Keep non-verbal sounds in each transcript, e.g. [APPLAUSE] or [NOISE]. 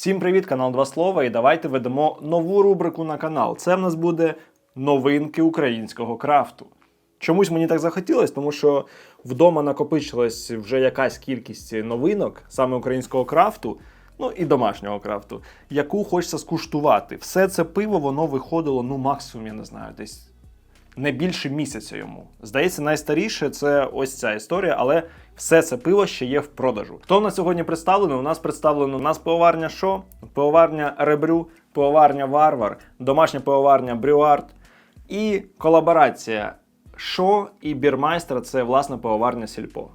Всім привіт, канал Два Слова. І давайте ведемо нову рубрику на канал. Це в нас буде новинки українського крафту. Чомусь мені так захотілося, тому що вдома накопичилась вже якась кількість новинок саме українського крафту, ну і домашнього крафту, яку хочеться скуштувати. Все це пиво воно виходило, ну максимум, я не знаю, десь не більше місяця йому. Здається, найстаріше це ось ця історія, але все це пиво ще є в продажу. Хто на сьогодні представлено? У нас представлено у нас пивоварня що? Пивоварня Ребрю, пивоварня Варвар, домашня пивоварня Брюард і колаборація Шо і Бірмайстер це власне пивоварня Сільпо.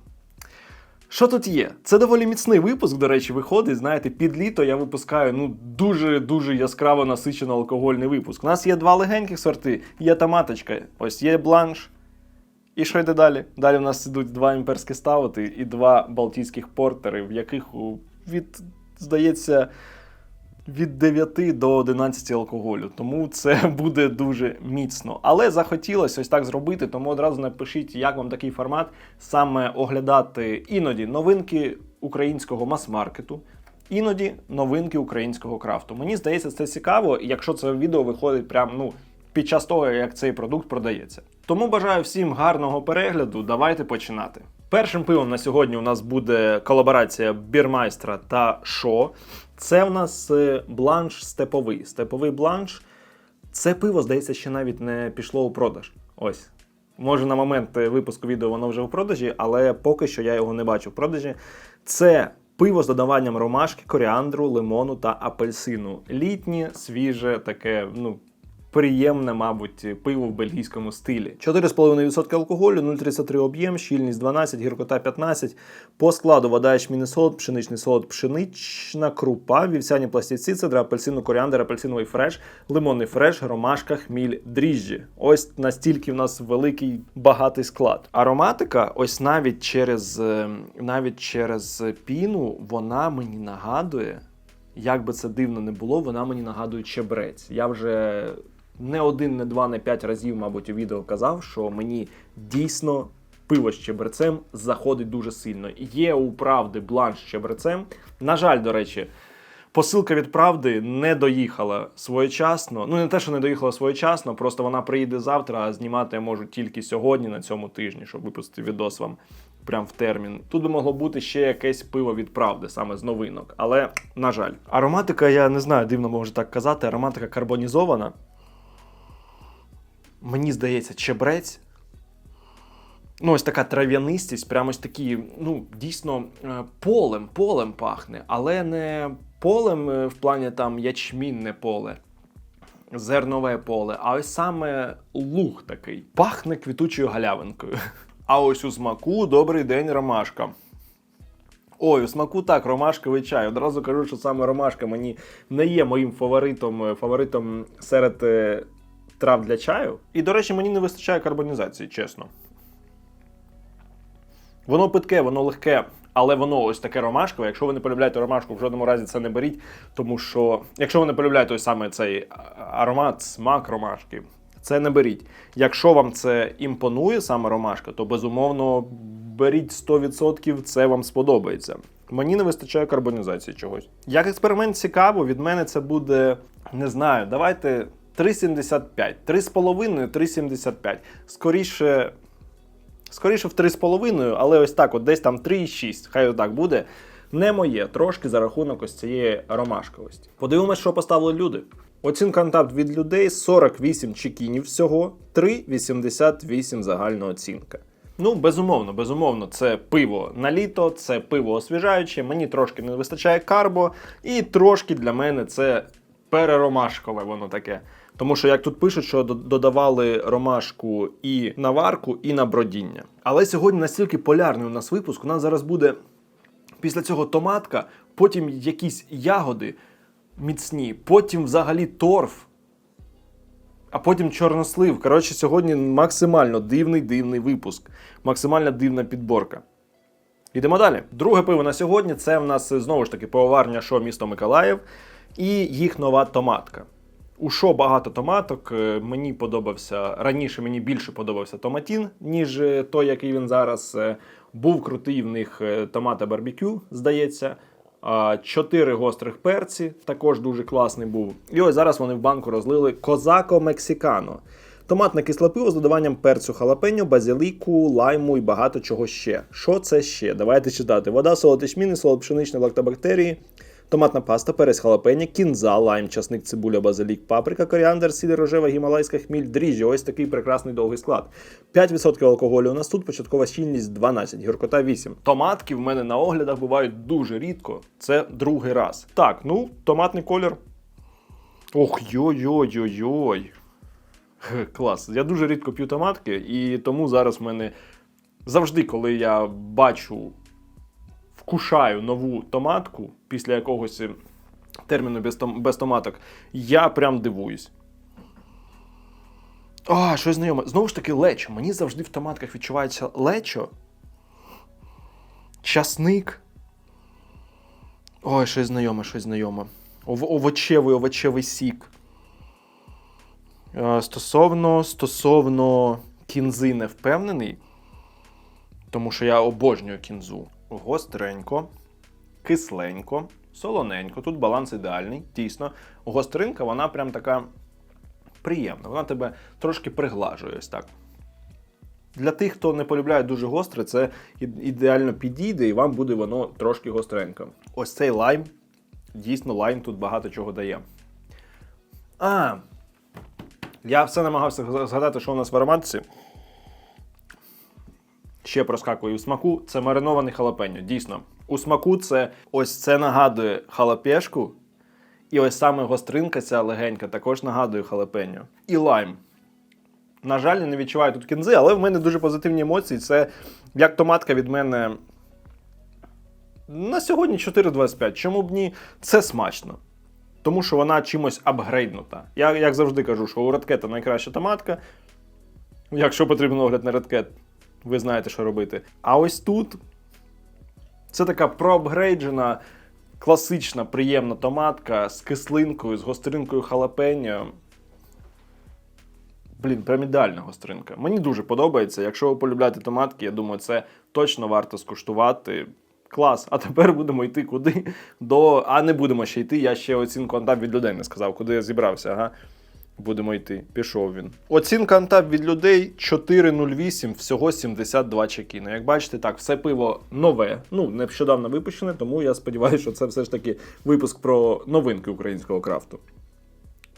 Що тут є? Це доволі міцний випуск, до речі, виходить. Знаєте, під літо я випускаю ну дуже-дуже яскраво насичено алкогольний випуск. У нас є два легеньких сорти, є томаточка, ось є бланш. І що йде далі? Далі в нас ідуть два імперські ставити і два балтійських портери, в яких від, здається, від 9 до 11 алкоголю. Тому це [LAUGHS] буде дуже міцно. Але захотілося ось так зробити, тому одразу напишіть, як вам такий формат саме оглядати іноді новинки українського мас-маркету. Іноді новинки українського крафту. Мені здається, це цікаво, якщо це відео виходить прямо ну, під час того, як цей продукт продається. Тому бажаю всім гарного перегляду. Давайте починати. Першим пивом на сьогодні у нас буде колаборація Бірмайстра та Шо. Це в нас е, бланш степовий. Степовий бланш. Це пиво, здається, ще навіть не пішло у продаж. Ось. Може, на момент е, випуску відео воно вже в продажі, але поки що я його не бачу в продажі. Це пиво з додаванням ромашки, коріандру, лимону та апельсину. Літнє, свіже, таке, ну. Приємне, мабуть, пиво в бельгійському стилі. 4,5% алкоголю, 0,33 об'єм, щільність 12, гіркота 15. По складу вода, ячмінний солод, пшеничний солод, пшенична крупа, вівсяні пластівці, цедра, апельсину, коріандр, апельсиновий фреш, лимонний фреш, ромашка, хміль, дріжджі. Ось настільки в нас великий багатий склад. Ароматика, ось навіть через, е, навіть через піну, вона мені нагадує. Як би це дивно не було, вона мені нагадує чебрець. Я вже не один, не два, не п'ять разів, мабуть, у відео казав, що мені дійсно пиво з чебрецем заходить дуже сильно. Є у правди бланш з чебрецем. На жаль, до речі, посилка від правди не доїхала своєчасно. Ну, не те, що не доїхала своєчасно, просто вона приїде завтра, а знімати я можу тільки сьогодні на цьому тижні, щоб випустити відос вам прям в термін. Тут би могло бути ще якесь пиво від правди, саме з новинок. Але, на жаль, ароматика, я не знаю, дивно може так казати, ароматика карбонізована. Мені здається, чебрець. Ну, ось така трав'янистість, прямо ось такі, ну, дійсно, е, полем, полем пахне, але не полем е, в плані там ячмінне поле, зернове поле, а ось саме луг такий. Пахне квітучою галявинкою. [LAUGHS] А ось у смаку добрий день ромашка. Ой, у смаку так, ромашковий чай. Одразу кажу, що саме ромашка мені не є моїм фаворитом, е, фаворитом серед трав для чаю. І, до речі, мені не вистачає карбонізації, чесно. Воно питке, воно легке, але воно ось таке ромашкове. Якщо ви не полюбляєте ромашку, в жодному разі це не беріть. Тому що, якщо ви не полюбляєте ось саме цей аромат, смак ромашки, це не беріть. Якщо вам це імпонує саме ромашка, то безумовно беріть 100%, це вам сподобається. Мені не вистачає карбонізації чогось. Як експеримент цікаво, від мене це буде, не знаю, давайте 3,75. 3,5, 3,75. Скоріше, скоріше в 3,5, але ось так, от десь там 3,6. Хай отак буде. Не моє, трошки за рахунок ось цієї ромашковості. Подивимось, що поставили люди. Оцінка Untappd від людей 48 чекінів всього, 3,88 загальна оцінка. Ну, безумовно, безумовно, це пиво на літо, це пиво освіжаюче. Мені трошки не вистачає карбо, і трошки для мене це переромашкове воно таке. Тому що як тут пишуть, що додавали ромашку і на варку, і на бродіння. Але сьогодні настільки полярний у нас випуск, у нас зараз буде після цього томатка, потім якісь ягоди міцні, потім взагалі торф, а потім чорнослив. Коротше, сьогодні максимально дивний дивний випуск, максимально дивна підборка. Йдемо далі. Друге пиво на сьогодні це в нас знову ж таки пивоварня Шо місто Миколаїв і їх нова томатка. У Шо багато томаток. Е, Мені подобався раніше. Мені більше подобався томатін, ніж е, той, який він зараз. Е, Був крутий в них томата барбекю, здається. чотири гострих перці, також дуже класний був. І ось зараз вони в банку розлили Козако Мексикано. Томатне кисле пиво з додаванням перцю халапеньо, базиліку, лайму і багато чого ще. Що це ще? Давайте читати. Вода, солод ячмінний, солод пшеничний, лактобактерії, томатна паста, перець халапеньо, кінза, лайм, часник, цибуля, базилік, паприка, коріандр, сіль рожева, гімалайська хміль, дріжджі. Ось такий прекрасний довгий склад. 5% алкоголю у нас тут, початкова щільність 12, гіркота 8. Томатки в мене на оглядах бувають дуже рідко. Це другий раз. Так, ну, томатний колір. Ох, йой-йой-йой-йой. Клас. Я дуже рідко п'ю томатки, і тому зараз в мене завжди, коли я бачу, вкушаю нову томатку після якогось е, терміну без, том- без томаток, я прям дивуюсь. А, щось знайоме. Знову ж таки, лечо. Мені завжди в томатках відчувається лечо. Часник. Ой, щось знайоме, щось знайоме. Овочевий, овочевий сік. Е, Стосовно, стосовно кінзи не впевнений, тому що я обожнюю кінзу. Гостренько, кисленько, солоненько. Тут баланс ідеальний, дійсно. Гостринка, вона прям така приємна. Вона тебе трошки приглажує ось так. Для тих, хто не полюбляє дуже гостре, це ідеально підійде, і вам буде воно трошки гостренько. Ось цей лайм. Дійсно, лайм тут багато чого дає. А, я все намагався згадати, що у нас в ароматці. Ще проскакує у смаку. Це маринований халапеньо. Дійсно, у смаку це ось це нагадує халапешку. І ось саме гостринка ця легенька також нагадує халапеньо. І лайм. На жаль, я не відчуваю тут кінзи, але в мене дуже позитивні емоції. Це як томатка від мене. На сьогодні 4,25. Чому б ні? Це смачно. Тому що вона чимось апгрейднута. Я як завжди кажу, що у Redcat найкраща томатка. Якщо потрібен огляд на Redcat, ви знаєте, що робити. А ось тут це така проапгрейджена, класична, приємна томатка з кислинкою, з гостринкою халапеньо. Блін, прям ідеальна гостринка. Мені дуже подобається. Якщо ви полюбляєте томатки, я думаю, це точно варто скуштувати. Клас. А тепер будемо йти куди? До. А не будемо ще йти. Я ще оцінку антап від людей не сказав, куди я зібрався. Ага. Будемо йти. Пішов він. Оцінка антап від людей 4,08, всього 72 чекіни. Як бачите, так, все пиво нове. Ну, нещодавно випущене, тому я сподіваюся, що це все ж таки випуск про новинки українського крафту.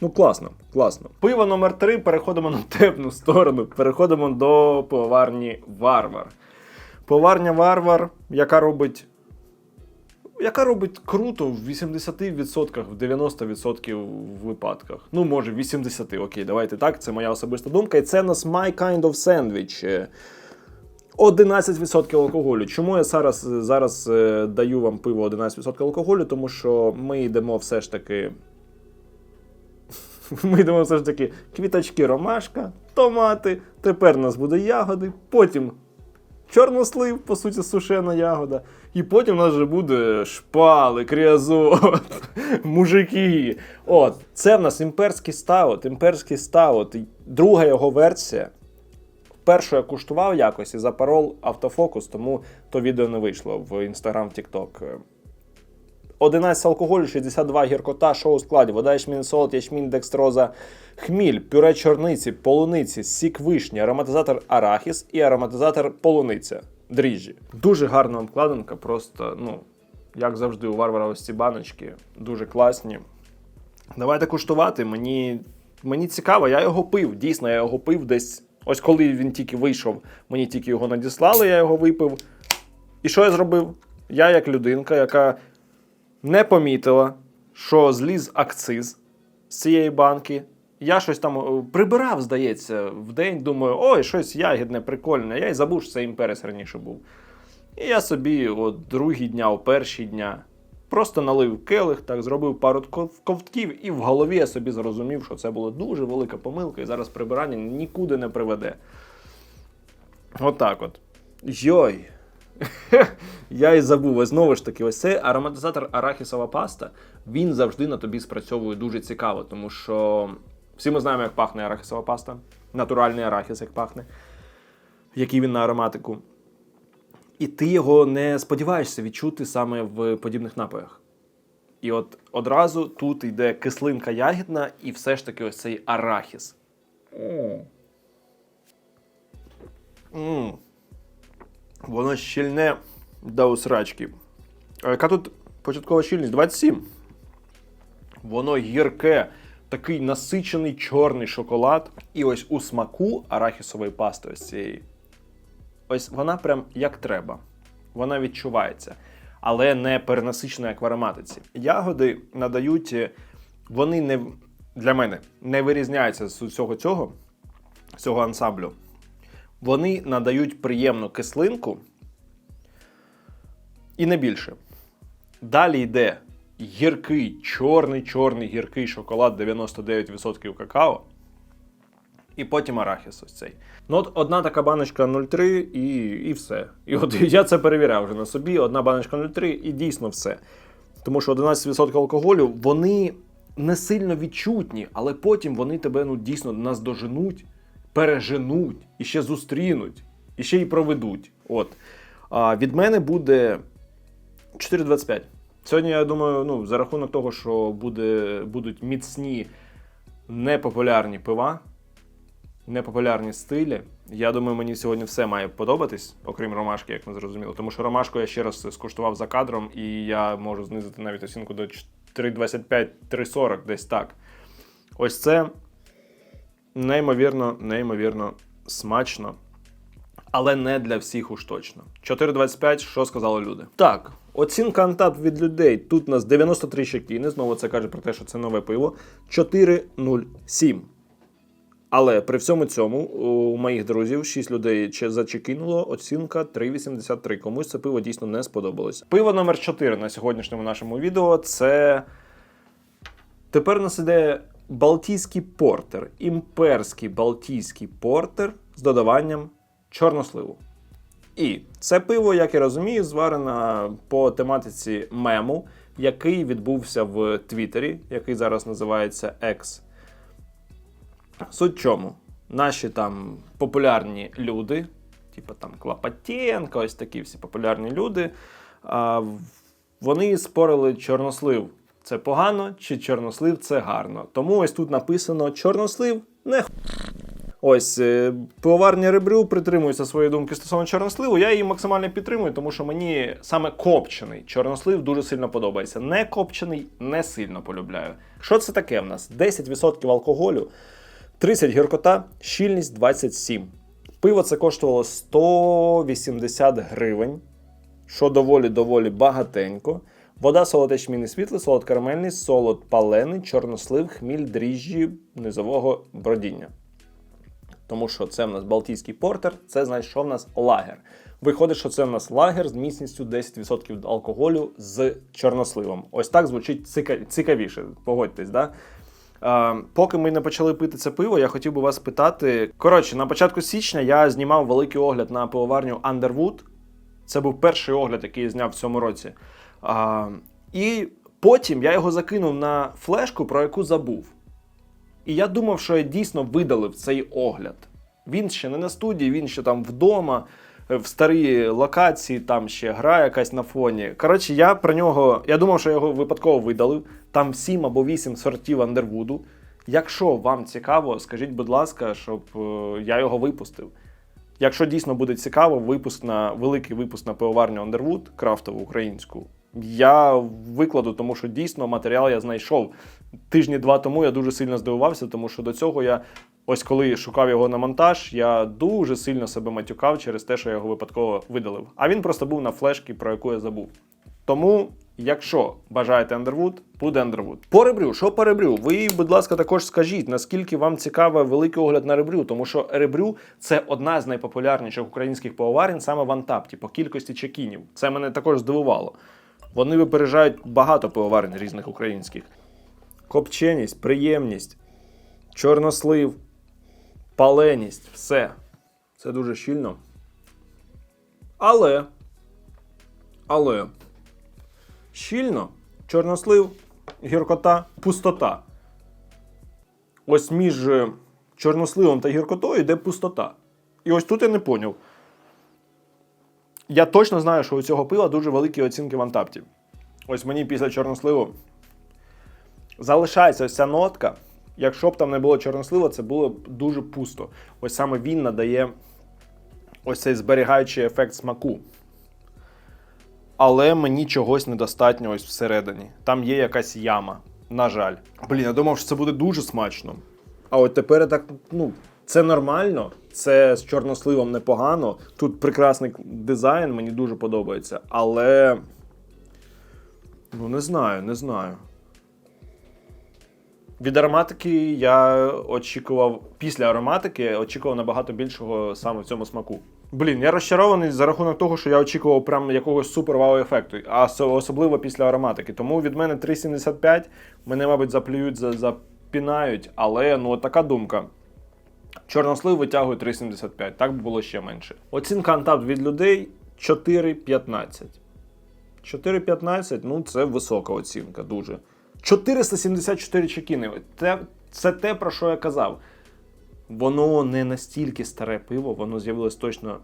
Ну, класно, класно. Пиво номер 3 переходимо на темну сторону. Переходимо до поварні Варвар. Поварня Варвар, яка робить. Яка робить круто в 80%, в 90% випадках. Ну, може, в 80, окей, давайте так. Це моя особиста думка. І це у нас My Kind of Sandwich. Е, 11% алкоголю. Чому я зараз, зараз е, даю вам пиво 11% алкоголю? Тому що ми йдемо все ж таки [LAUGHS] ми йдемо все ж таки квіточки ромашка, томати. Тепер у нас буде ягоди, потім чорнослив, по суті, сушена ягода. І потім у нас вже буде шпали, кріазот, [LAUGHS] мужики. От, це в нас імперський стаут, імперський стаут. Друга його версія. Першу я куштував якось і запарол автофокус, тому то відео не вийшло в Instagram, TikTok. 11 алкоголю, 62 гіркота, що у складі, вода, ячмін, солод, ячмін, декстроза, хміль, пюре чорниці, полуниці, сік вишні, ароматизатор арахіс і ароматизатор полуниця. Дріжджі. Дуже гарна обкладинка, просто, ну, як завжди, у варвара ось ці баночки дуже класні. Давайте куштувати. Мені, мені цікаво, я його пив. Дійсно, я його пив десь. Ось коли він тільки вийшов, мені тільки його надіслали, я його випив. І що я зробив? Я, як людинка, яка не помітила, що зліз акциз з цієї банки. Я щось там е, прибирав, здається, в день. Думаю, ой, щось ягідне, прикольне. Я й забув, що це імперець раніше був. І я собі от другі дня, о перші дня просто налив келих, так, зробив пару ковтків, і в голові я собі зрозумів, що це була дуже велика помилка, і зараз прибирання нікуди не приведе. Отак от. Йой. [LAUGHS] Я і забув. Ось знову ж таки, ось цей ароматизатор арахісова паста, він завжди на тобі спрацьовує дуже цікаво, тому що всі ми знаємо, як пахне арахісова паста. Натуральний арахіс, як пахне, який він на ароматику. І ти його не сподіваєшся відчути саме в подібних напоях. І от одразу тут йде кислинка ягідна і все ж таки ось цей арахіс. М. Воно щільне до усрачки. А яка тут початкова щільність? 27. Воно гірке, такий насичений чорний шоколад. І ось у смаку арахісової пасти ось цієї. Ось вона прям як треба. Вона відчувається, але не перенасичена як в ароматиці. Ягоди надають, е, вони не для мене не вирізняються з усього цього, цього ансамблю. Вони надають приємну кислинку і не більше. Далі йде гіркий, чорний, чорний гіркий шоколад 99% какао. І потім арахіс ось цей. Ну, от одна така баночка 0,3 і, і все. І от [LAUGHS] я це перевіряв вже на собі. Одна баночка 0,3 і дійсно все. Тому що 11% алкоголю, вони не сильно відчутні, але потім вони тебе ну, дійсно наздоженуть, переженуть, і ще зустрінуть, і ще й проведуть. От. А від мене буде 4,25. Сьогодні, я думаю, ну, за рахунок того, що буде, будуть міцні, непопулярні пива, непопулярні стилі. Я думаю, мені сьогодні все має подобатись, окрім ромашки, як ми зрозуміли. Тому що ромашку я ще раз скуштував за кадром, і я можу знизити навіть оцінку до 3,25-3,40, десь так. Ось це неймовірно, неймовірно смачно. Але не для всіх уж точно. 4,25, що сказали люди. Так, оцінка антап від людей. Тут у нас 93 щекіни. Знову це каже про те, що це нове пиво. 4,07. Але при всьому цьому у моїх друзів 6 людей че- зачекинуло оцінка 3,83. Комусь це пиво дійсно не сподобалось. Пиво номер 4 на сьогоднішньому нашому відео це. Тепер у нас іде Балтійський портер, імперський Балтійський портер з додаванням чорносливу. І це пиво, як я розумію, зварено по тематиці мему, який відбувся в Твіттері, який зараз називається X. Суть чому? Наші там популярні люди, типу там Клопотенко, ось такі всі популярні люди, вони спорили чорнослив. Це погано чи чорнослив це гарно. Тому ось тут написано чорнослив не х**». Ось е, пивоварня Ребрю притримується своєї думки стосовно чорносливу. Я її максимально підтримую, тому що мені саме копчений чорнослив дуже сильно подобається. Не копчений не сильно полюбляю. Що це таке в нас? 10% алкоголю, 30 гіркота, щільність 27. Пиво це коштувало 180 гривень, що доволі доволі багатенько. Вода, солод ячмінний світлий, солод карамельний, солод палений, чорнослив, хміль, дріжджі низового бродіння. Тому що це в нас Балтійський портер, це значить, що в нас лагер. Виходить, що це в нас лагер з міцністю 10% алкоголю з чорносливом. Ось так звучить цікавіше, погодьтесь, да? Е, поки ми не почали пити це пиво, я хотів би вас питати. Коротше, на початку січня я знімав великий огляд на пивоварню Underwood. Це був перший огляд, який я зняв в цьому році. А, і потім я його закинув на флешку, про яку забув. І я думав, що я дійсно видалив цей огляд. Він ще не на студії, він ще там вдома, е, в старій локації, там ще гра якась на фоні. Коротше, я про нього. Я думав, що я його випадково видалив. Там 7 або 8 сортів Андервуду. Якщо вам цікаво, скажіть, будь ласка, щоб е, я його випустив. Якщо дійсно буде цікаво, випуск на великий випуск на пивоварню Underwood, крафтову українську, я викладу, тому що дійсно матеріал я знайшов. Тижні два тому я дуже сильно здивувався, тому що до цього я, ось коли шукав його на монтаж, я дуже сильно себе матюкав через те, що я його випадково видалив. А він просто був на флешці, про яку я забув. Тому, якщо бажаєте Underwood, буде Underwood. По ребрю, що по ребрю? Ви, будь ласка, також скажіть, наскільки вам цікавий великий огляд на ребрю, тому що ребрю це одна з найпопулярніших українських пивоварень саме в Антапті по кількості чекінів. Це мене також здивувало. Вони випереджають багато пивоварень різних українських. Копченість, приємність, чорнослив, паленість, все. Це дуже щільно. Але. Але. Щільно, чорнослив, гіркота, пустота. Ось між е, чорносливом та гіркотою йде пустота. І ось тут я не поняв. Я точно знаю, що у цього пива дуже великі оцінки в Антапті. ось мені після чорносливу залишається ось ця нотка. Якщо б там не було чорносливу, це було б дуже пусто. Ось саме він надає ось цей зберігаючий ефект смаку. Але мені чогось недостатньо ось всередині. Там є якась яма. На жаль. Блін, я думав, що це буде дуже смачно. А от тепер так, ну, це нормально, це з чорносливом непогано. Тут прекрасний дизайн, мені дуже подобається. Але. Ну, не знаю, не знаю. Від ароматики я очікував, після ароматики я очікував набагато більшого саме в цьому смаку. Блін, я розчарований за рахунок того, що я очікував прям якогось супер вау ефекту, а особливо після ароматики. Тому від мене 3,75 мене, мабуть, заплюють, запінають, але ну така думка. Чорнослив витягує 3,75, так би було ще менше. Оцінка антап від людей 4,15. 4,15, ну це висока оцінка, дуже. 474 чекіни. Це, це те, про що я казав. Воно не настільки старе пиво, воно з'явилось точно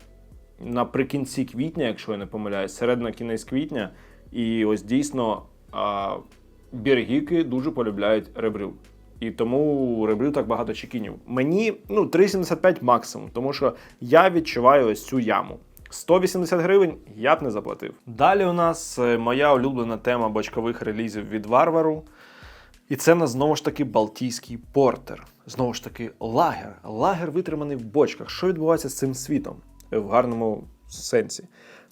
наприкінці квітня, якщо я не помиляюсь, середина кінець квітня. І ось дійсно а, біргіки дуже полюбляють ребрю. І тому ребрю так багато чекінів. Мені ну 3,75 максимум, тому що я відчуваю ось цю яму. 180 гривень я б не заплатив. Далі у нас е, моя улюблена тема бочкових релізів від Варвару. І це нас знову ж таки Балтійський портер. Знову ж таки, лагер. Лагер витриманий в бочках. Що відбувається з цим світом в гарному сенсі?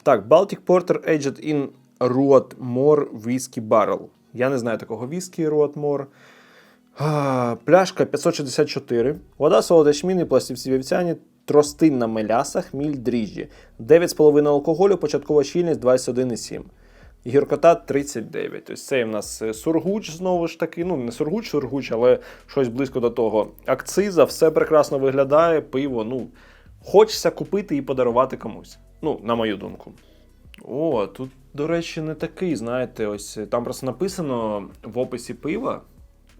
Так, Baltic Porter Aged in Ruatmore Whiskey Barrel. Я не знаю такого віскі Ruatmore. Пляшка 564. Вода солодочміни, пластівці вівцяні, тростинна меляса, хміль дріжджі. 9,5 алкоголю, початкова щільність 21,7. Гіркота 39. Ось це в нас е, сургуч, знову ж таки. Ну, не сургуч, сургуч, але щось близько до того. Акциза, все прекрасно виглядає, пиво. Ну, хочеться купити і подарувати комусь. Ну, на мою думку. О, тут, до речі, не такий, знаєте, ось е, там просто написано в описі пива.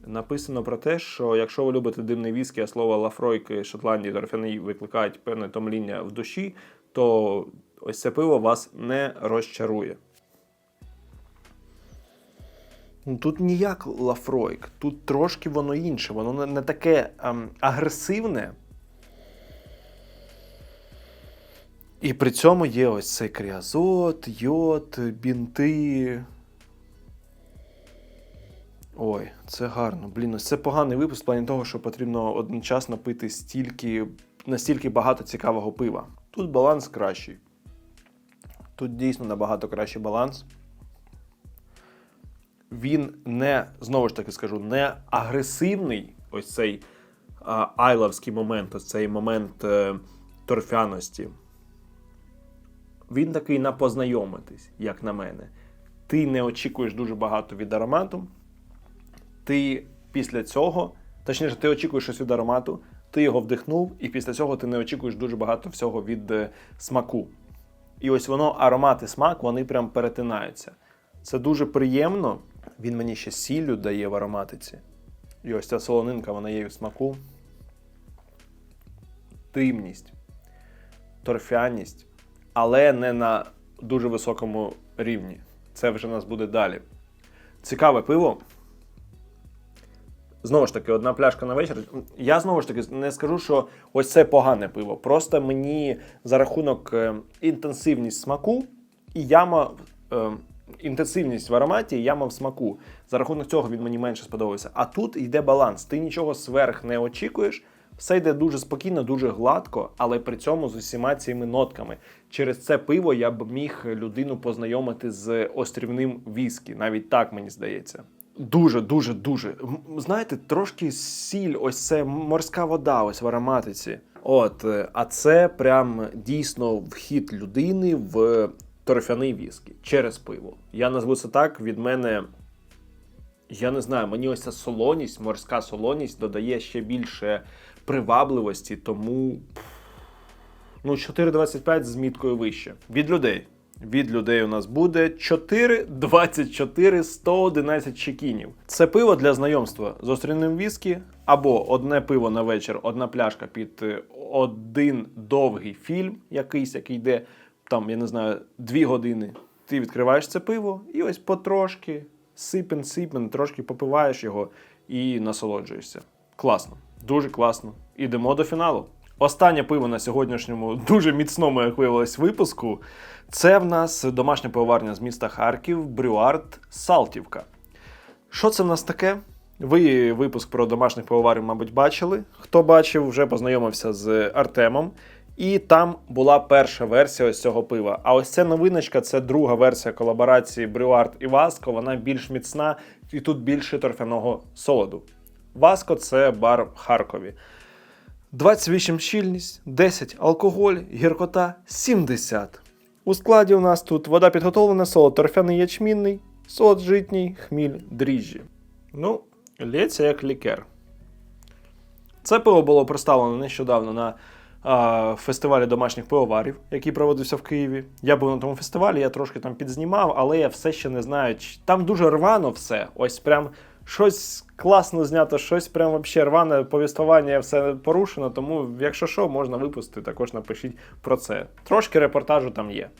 Написано про те, що якщо ви любите димний віскі, а слово лафройки Шотландії торфяний викликають певне томління в душі, то ось це пиво вас не розчарує. Ну, Тут ніяк лафройк, тут трошки воно інше, воно не таке ем, агресивне. І при цьому є ось цей кріазот, йод, бінти. Ой, це гарно. Блін, ось це поганий випуск в плані того, що потрібно одночасно пити стільки, настільки багато цікавого пива. Тут баланс кращий. Тут дійсно набагато кращий баланс. Він не, знову ж таки скажу, не агресивний, ось цей а, айловський момент, ось цей момент е, торфяності. Він такий на познайомитись, як на мене. Ти не очікуєш дуже багато від аромату. Ти після цього, точніше, ти очікуєш щось від аромату, ти його вдихнув, і після цього ти не очікуєш дуже багато всього від е, смаку. І ось воно, аромат і смак, вони прям перетинаються. Це дуже приємно. Він мені ще сіллю дає в ароматиці. І ось ця солонинка, вона є в смаку. Димність, торфяність, але не на дуже високому рівні. Це вже нас буде далі. Цікаве пиво. Знову ж таки, одна пляшка на вечір. Я знову ж таки не скажу, що ось це погане пиво. Просто мені за рахунок е, інтенсивність смаку і яма. Е, інтенсивність в ароматі яма в смаку. За рахунок цього він мені менше сподобався. А тут йде баланс. Ти нічого сверх не очікуєш. Все йде дуже спокійно, дуже гладко, але при цьому з усіма цими нотками. Через це пиво я б міг людину познайомити з острівним віскі. Навіть так мені здається. Дуже, дуже, дуже. Знаєте, трошки сіль, ось це морська вода, ось в ароматиці. От, е, а це прям дійсно вхід людини в торфяний віскі через пиво. Я назву це так. Від мене я не знаю, мені ось ця солоність, морська солоність додає ще більше привабливості, тому ну 4,25 з міткою вище. Від людей. Від людей у нас буде 4,24 111 чекінів. Це пиво для знайомства з острівним віскі, або одне пиво на вечір, одна пляшка під е, один довгий фільм, якийсь, який йде там, я не знаю, 2 години. ти відкриваєш це пиво і ось потрошки, сипен, сипен, трошки попиваєш його і насолоджуєшся. Класно, дуже класно. Ідемо до фіналу. Останнє пиво на сьогоднішньому дуже міцному, як виявилось, випуску. Це в нас домашня пивоварня з міста Харків, Брюард Салтівка. Що це в нас таке? Ви випуск про домашніх пивоварів, мабуть, бачили. Хто бачив, вже познайомився з Артемом. І там була перша версія ось цього пива. А ось ця новиночка це друга версія колаборації Брюард і Васко. Вона більш міцна і тут більше торфяного солоду. Васко це бар в Харкові. 28 щільність, 10 алкоголь, гіркота 70. У складі у нас тут вода підготовлена, солод торфяний ячмінний, солод житній, хміль, дріжджі. Ну, лється як лікер. Це пиво було представлено нещодавно на а, фестивалі домашніх пивоварів, який проводився в Києві. Я був на тому фестивалі, я трошки там підзнімав, але я все ще не знаю. Там дуже рвано все. Ось прям щось класно знято, щось прям вообще рване повістування, все порушено. Тому, якщо що, можна випустити, також напишіть про це. Трошки репортажу там є.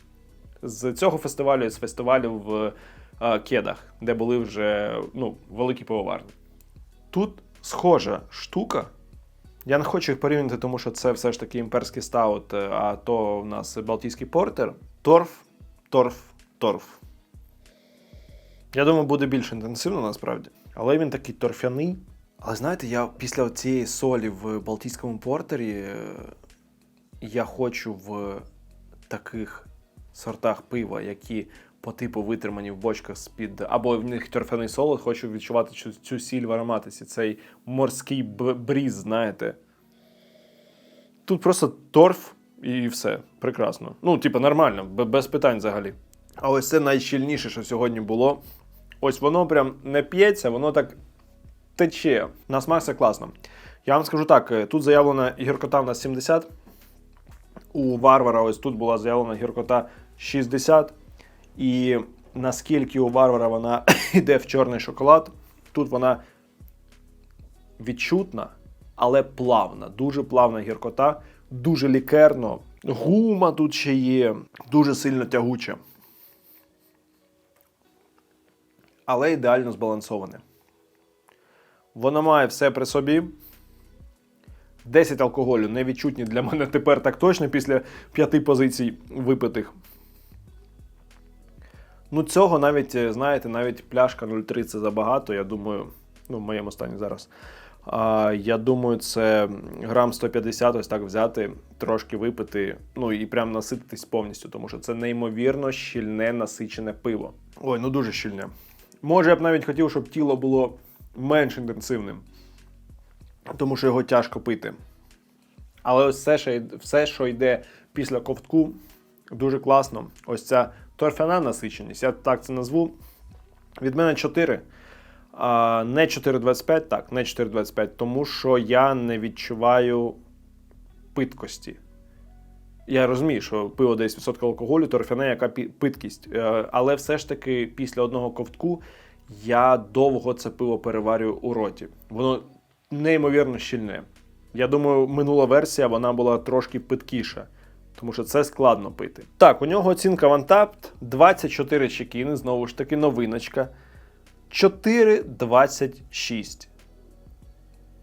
З цього фестивалю з фестивалю в а, Кедах, де були вже ну, великі пивоварні. Тут схожа штука. Я не хочу їх порівняти, тому що це все ж таки імперський стаут, е, а то в нас Балтійський портер. Торф, торф, торф. Я думаю, буде більш інтенсивно насправді. Але він такий торфяний. Але знаєте, я після цієї солі в Балтійському портері е, я хочу в таких сортах пива, які по типу витримані в бочках з-під, або в них торфяний солод, хочу відчувати цю, цю сіль в ароматиці, цей морський бріз, знаєте. Тут просто торф і все. Прекрасно. Ну, типу, нормально, без питань взагалі. А ось це найщільніше, що сьогодні було. Ось воно прям не п'ється, воно так тече. На смак це класно. Я вам скажу так: е, тут заявлена гіркота в нас 70. У варвара ось тут була заявлена гіркота 60. І наскільки у варвара вона [COUGHS] йде в чорний шоколад, тут вона відчутна, але плавна. Дуже плавна гіркота, дуже лікерно. Гума тут ще є, дуже сильно тягуча. Але ідеально збалансоване. Воно має все при собі. 10 алкоголю невідчутні для мене тепер так точно після п'яти позицій випитих. Ну, цього навіть, е, знаєте, навіть пляшка 0,3 це забагато. Я думаю, ну, в моєму стані зараз. А, я думаю, це грам 150 ось так взяти, трошки випити, ну і прям насититись повністю, тому що це неймовірно щільне насичене пиво. Ой, ну дуже щільне. Може, я б навіть хотів, щоб тіло було менш інтенсивним, тому що його тяжко пити. Але ось все, все, що йде після ковтку, дуже класно. Ось ця торфяна насиченість, я так це назву. Від мене 4. А, не 4,25, так, не 4,25, тому що я не відчуваю питкості. Я розумію, що пиво 10% алкоголю, торфяне, яка питкість. Е, Але все ж таки після одного ковтку я довго це пиво переварюю у роті. Воно неймовірно щільне. Я думаю, минула версія вона була трошки питкіша, тому що це складно пити. Так, у нього оцінка Untapped 24 чекіни, знову ж таки, новиночка. 4,26.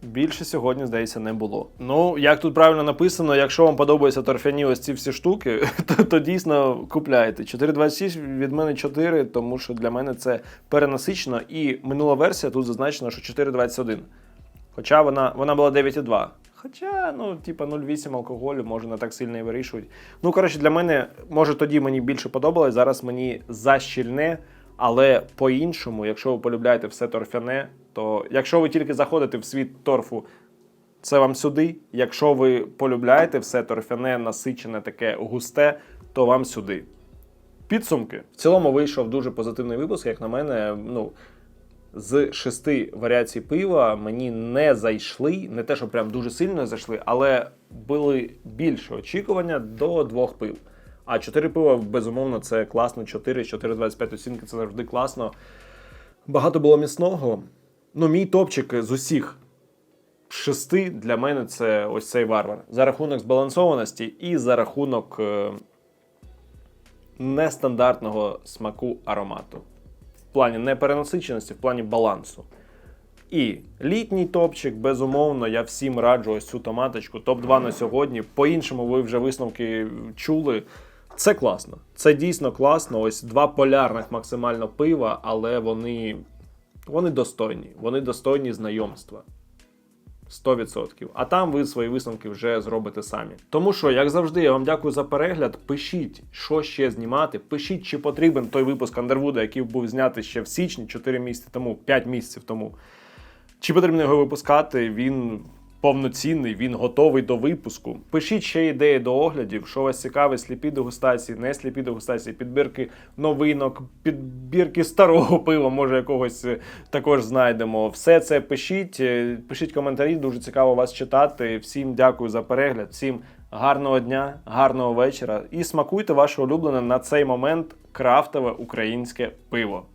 Більше сьогодні, здається, не було. Ну, як тут правильно написано, якщо вам подобаються торфяні ось ці всі штуки, [LAUGHS] то, то дійсно купляйте. 4,26 від мене 4, тому що для мене це перенасичено. І минула версія тут зазначено, що 4,21. Хоча вона, вона була 9,2. Хоча, ну, типа 0,8 алкоголю, може, не так сильно і вирішують. Ну, коротше, для мене, може, тоді мені більше подобалось, зараз мені защільне, але по-іншому, якщо ви полюбляєте все торфяне, то якщо ви тільки заходите в світ торфу, це вам сюди. Якщо ви полюбляєте все торфяне, насичене, таке густе, то вам сюди. Підсумки. В цілому вийшов дуже позитивний випуск, як на мене. Ну, з шести варіацій пива мені не зайшли, не те, що прям дуже сильно зайшли, але були більше очікування до двох пив. А 4 пива, безумовно, це класно. 4, 4,25 оцінки це завжди класно. Багато було міцного. Ну, мій топчик з усіх шести для мене це ось цей варвар. За рахунок збалансованості і за рахунок е, нестандартного смаку аромату. В плані неперенасиченості, в плані балансу. І літній топчик, безумовно, я всім раджу ось цю томаточку. Топ-2 на сьогодні. По-іншому ви вже висновки чули. Це класно. Це дійсно класно. Ось два полярних максимально пива, але вони, вони достойні. Вони достойні знайомства. 100%. А там ви свої висновки вже зробите самі. Тому що, як завжди, я вам дякую за перегляд. Пишіть, що ще знімати. Пишіть, чи потрібен той випуск Андервуда, який був знятий ще в січні, 4 місяці тому, 5 місяців тому. Чи потрібно його випускати? Він повноцінний, він готовий до випуску. Пишіть ще ідеї до оглядів, що вас цікавить, сліпі дегустації, не сліпі дегустації, підбірки новинок, підбірки старого [LAUGHS] пива, може якогось е, також знайдемо. Все це пишіть, е, пишіть коментарі, дуже цікаво вас читати. Всім дякую за перегляд, всім гарного дня, гарного вечора і смакуйте ваше улюблене на цей момент крафтове українське пиво.